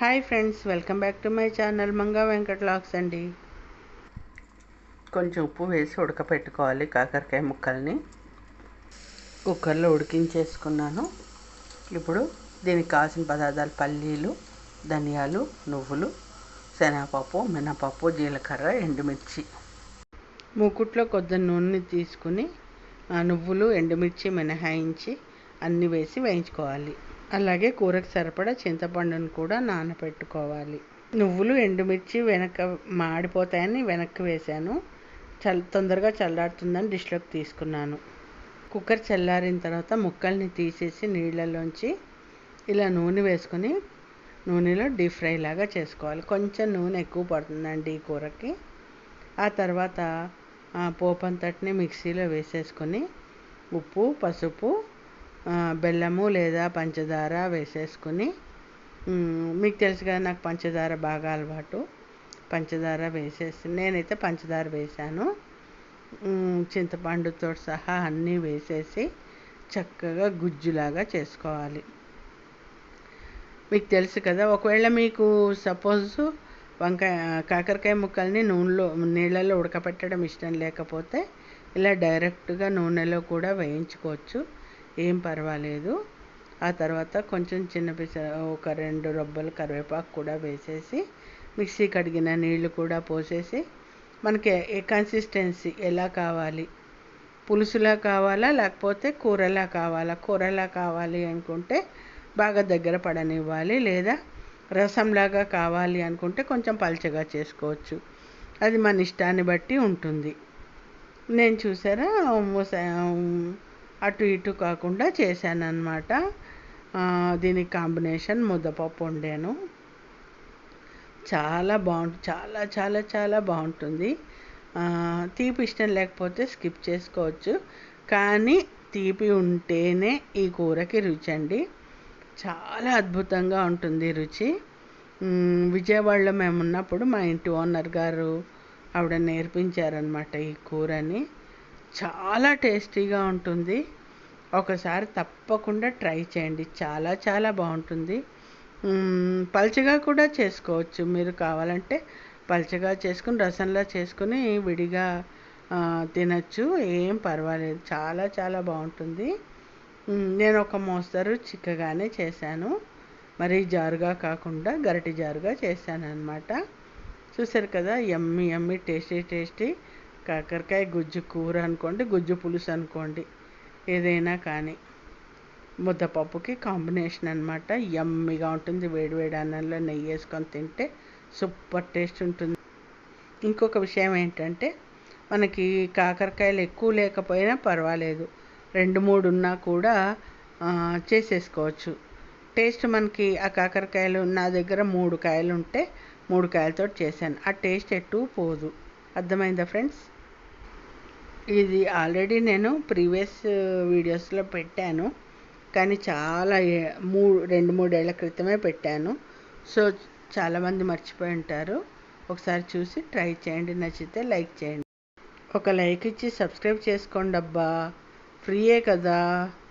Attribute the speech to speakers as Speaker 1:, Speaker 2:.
Speaker 1: Hi friends welcome back to my channel Manga Venkat lakhs అండి. కొంచెం ఉప్పు వేసి ఉడకపెట్టుకోవాలి కాకరకాయ ముక్కల్ని. కుక్కర్లో ఉడికించేసుకున్నాను. ఇప్పుడు దీనికి కావాల్సిన పదార్థాలు పల్లీలు ధనియాలు నువ్వులు శనగపప్పు మినపప్పు జీలకర్ర ఎండుమిర్చి. మూకుట్లో కొద్ది నూనె తీసుకుని ఆ నువ్వులు ఎండుమిర్చి మినహాయించి అన్నీ వేసి వేయించుకోవాలి. అలాగే కూరకు సరిపడా చింతపండును కూడా నానబెట్టుకోవాలి నువ్వులు ఎండుమిర్చి వెనక మాడిపోతాయని వెనక్కి వేశాను. చల్ తొందరగా చల్లారుతుందని డిష్లోకి తీసుకున్నాను. కుక్కర్ చల్లారిన తర్వాత ముక్కల్ని తీసేసి నీళ్ళలోంచి ఇలా నూనె వేసుకొని నూనెలో డీప్ ఫ్రై లాగా చేసుకోవాలి. కొంచెం నూనె ఎక్కువ పడుతుందండి ఈ కూరకి. ఆ తర్వాత పోపంతటిని మిక్సీలో వేసేసుకొని ఉప్పు పసుపు బెల్లము లేదా పంచదార వేసేసుకుని మీకు తెలుసు కదా నాకు పంచదార బాగా అలవాటు. పంచదార వేసేసి నేనైతే పంచదార వేసాను చింతపండుతో సహా అన్నీ వేసేసి చక్కగా గుజ్జులాగా చేసుకోవాలి. మీకు తెలుసు కదా ఒకవేళ మీకు సపోజ్ వంకాయ కాకరకాయ ముక్కల్ని నూనెలో నీళ్ళలో ఉడకపెట్టడం ఇష్టం లేకపోతే ఇలా డైరెక్ట్గా నూనెలో కూడా వేయించుకోవచ్చు. ఏం పర్వాలేదు. ఆ తర్వాత కొంచెం చిన్న పిస ఒక రెండు రొబ్బలు కరివేపాకు కూడా వేసేసి మిక్సీ కడిగిన నీళ్ళు కూడా పోసేసి మనకి ఏ కన్సిస్టెన్సీ ఎలా కావాలి? పులుసులా కావాలా? లేకపోతే కూరలా కావాలా? కూరలా కావాలి అనుకుంటే బాగా దగ్గర పడనివ్వాలి. లేదా రసంలాగా కావాలి అనుకుంటే కొంచెం పల్చగా చేసుకోవచ్చు. అది మన ఇష్టాన్ని బట్టి ఉంటుంది. నేను చూసారా అటు ఇటు కాకుండా చేశానన్నమాట. దీనికి కాంబినేషన్ ముద్దపప్పు వండాను. చాలా బాగుంటుంది చాలా చాలా చాలా బాగుంటుంది. తీపి ఇష్టం లేకపోతే స్కిప్ చేసుకోవచ్చు. కానీ తీపి ఉంటేనే ఈ కూరకి రుచి అండి. చాలా అద్భుతంగా ఉంటుంది రుచి. విజయవాడలో మేము ఉన్నప్పుడు మా ఇంటి ఓనర్ గారు ఆవిడ నేర్పించారనమాట ఈ కూరని. చాలా టేస్టీగా ఉంటుంది. ఒకసారి తప్పకుండా ట్రై చేయండి. చాలా చాలా బాగుంటుంది. పల్చగా కూడా చేసుకోవచ్చు. మీరు కావాలంటే పల్చగా చేసుకుని రసంలా చేసుకుని విడిగా తినచ్చు. ఏం పర్వాలేదు. చాలా చాలా బాగుంటుంది. నేను ఒక మోస్తరు చిక్కగానే చేశాను. మరీ జారుగా కాకుండా గరిటి జారుగా చేశాను అనమాట చూసారు కదా ఎమ్మి ఎమ్మి టేస్టీ టేస్టీ. కాకరకాయ గుజ్జు కూర అనుకోండి గుజ్జు పులుసు అనుకోండి ఏదైనా కానీ. ముద్దపప్పుకి కాంబినేషన్ అనమాట యమ్మిగా ఉంటుంది వేడివేడి అన్నంలో నెయ్యి వేసుకొని తింటే సూపర్ టేస్ట్ ఉంటుంది. ఇంకొక విషయం ఏంటంటే మనకి కాకరకాయలు ఎక్కువ లేకపోయినా పర్వాలేదు. రెండు మూడు ఉన్నా కూడా చేసేసుకోవచ్చు. టేస్ట్ మనకి ఆ కాకరకాయలు నా దగ్గర మూడు కాయలు ఉంటే మూడు కాయలతో చేశాను. ఆ టేస్ట్ ఎటు పోదు. అర్థమైందా ఫ్రెండ్స్? ఇది ఆల్రెడీ నేను ప్రీవియస్ వీడియోస్లో పెట్టాను. కానీ చాలా మూడు రెండు మూడేళ్ళ క్రితమే పెట్టాను. సో చాలామంది మర్చిపోయి ఉంటారు. ఒకసారి చూసి ట్రై చేయండి. నచ్చితే లైక్ చేయండి. ఒక లైక్ ఇచ్చి సబ్స్క్రైబ్ చేసుకోండి అబ్బా ఫ్రీయే కదా.